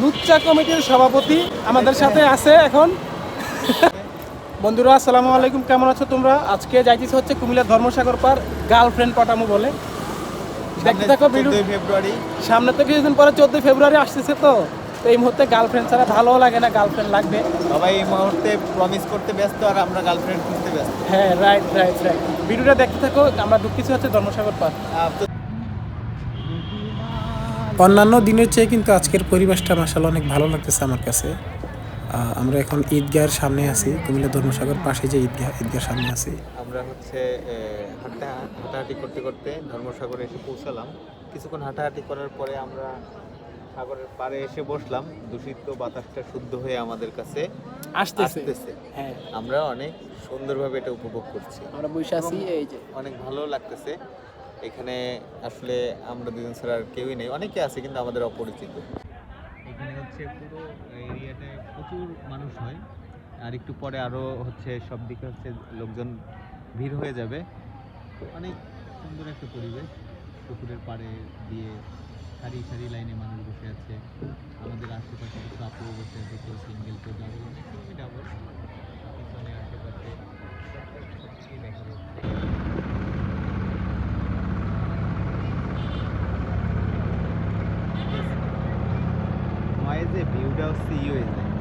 লুচ্চা কমিটির সভাপতি আমাদের সাথে আছে এখন। বন্ধুরা আসসালামু আলাইকুম। কেমন আছো তোমরা? আজকে যাইতেছি হচ্ছে কুমিল্লা ধর্মসাগর পার গার্লফ্রেন্ড পটামু বলে। দেখতে থাকো ফেব্রুয়ারি। সামনে তো কিছুদিন পরে চোদ্দই ফেব্রুয়ারি আসতেছে তো। তো এই মুহূর্তে গার্লফ্রেন্ড ছাড়া ভালো লাগে না গার্লফ্রেন্ড লাগবে। সবাই এই মুহূর্তে প্রমিস করতে ব্যস্ত আর আমরা গার্লফ্রেন্ড খুঁজতে ব্যস্ত। হ্যাঁ রাইট রাইট রাইট ভিডিওটা দেখতে থাকো আমরা ঢুকতেছি হচ্ছে ধর্মসাগর পার। অন্যান্য দিনের চেয়ে কিন্তু আজকের পরিবেশটা মাসাল অনেক ভালো লাগতেছে আমার কাছে। আমরা এখন ঈদগাহের সামনে আছি কুমিল্লা ধর্মসাগর পাশে যে ঈদগাহ ঈদগাহের সামনে আছি। আমরা হচ্ছে হাঁটা হাঁটাহাঁটি করতে করতে ধর্মসাগরে এসে পৌঁছালাম। কিছুক্ষণ হাঁটাহাঁটি করার পরে আমরা সাগরের পাড়ে এসে বসলাম। দূষিত বাতাসটা শুদ্ধ হয়ে আমাদের কাছে আসতেছে। আসতেছে। হ্যাঁ। আমরা অনেক সুন্দরভাবে এটা উপভোগ করছি। আমরা বসে আছি এই যে। অনেক ভালো লাগতেছে। এখানে আসলে আমরা দুজন ছাড়া আর কেউই নেই। অনেকে আছে কিন্তু আমাদের অপরিচিত। এখানে হচ্ছে পুরো এরিয়াটায় প্রচুর মানুষ হয়। আর একটু পরে আরও হচ্ছে সব দিকে হচ্ছে লোকজন ভিড় হয়ে যাবে। অনেক সুন্দর একটা পরিবেশ। পুকুরের পাড়ে দিয়ে সারি সারি লাইনে মানুষ বসে আছে। যে ভিউটা হচ্ছে ইয়ে হয়ে যায়